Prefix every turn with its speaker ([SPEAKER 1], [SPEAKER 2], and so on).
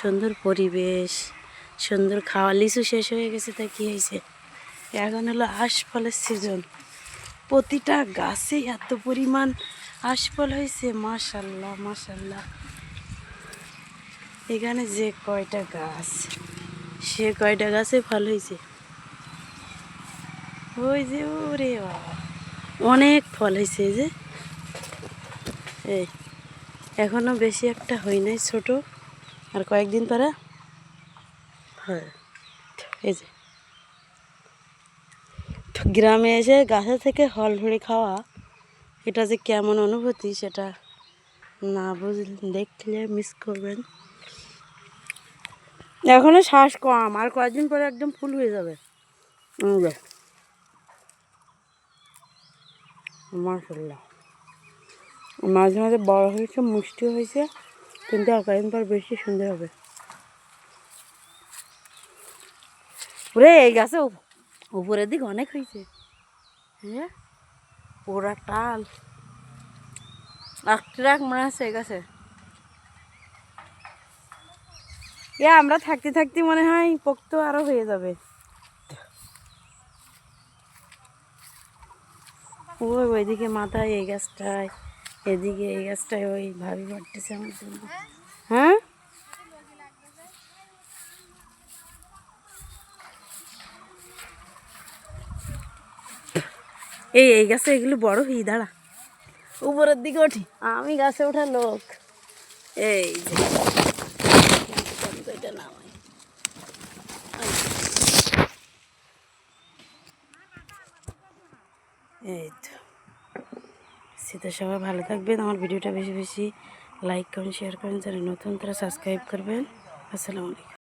[SPEAKER 1] সুন্দর পরিবেশ, সুন্দর খাওয়া। লিচু শেষ হয়ে গেছে তা কি হয়েছে? এখন হলো আশফলের সিজন প্রতিটা গাছে এত পরিমাণ আশফল হয়েছে, মাশাল্লাহ মাশাল্লাহ। এখানে যে কয়টা গাছ, সে কয়টা গাছে ফল হয়েছে? ওই যে ওরে বাবা, অনেক ফল হয়েছে যে। এখনও বেশি একটা হয় নাই, ছোট। আর কয়েকদিন পরে? হ্যাঁ। এই যে। তো গ্রামে এসে গাছে থেকে হল ধরে খাওয়া এটা যে কেমন অনুভূতি সেটা না বুঝলে দেখলে মিস করবেন। এখনও শ্বাস কম আর কয়েকদিন পরে একদম ফুল হয়ে যাবে। মাশাল্লাহ মাঝে মাঝে বড় হয়েছে মুষ্টি হয়েছে। কিন্তু আর বেশি সুন্দর হবে। ওরে, এই গাছে উপ- উপরের দিক অনেক হয়েছে। হ্যাঁ? পুরা টাল। এক মনে আছে এই গাছে। এ, আমরা থাকতে থাকতে মনে হয় পোক্ত আরও হয়ে যাবে। ওই ওইদিকে মাথায় এই গাছটায়। এদিকে এই গাছটায় ওই ভাবি বাড়তেছে আমার জন্য। হ্যাঁ? এই এই গাছে এগুলো বড় হই, দাঁড়া। উপরের দিকে উঠি আমি গাছে ওঠা লোক। এই যে। এই তো। সেটা সবাই ভালো থাকবেন। আমার ভিডিওটা বেশি বেশি লাইক করেন শেয়ার করেন। যারা নতুন, তারা সাবস্ক্রাইব করবেন। আসসালামু আলাইকুম।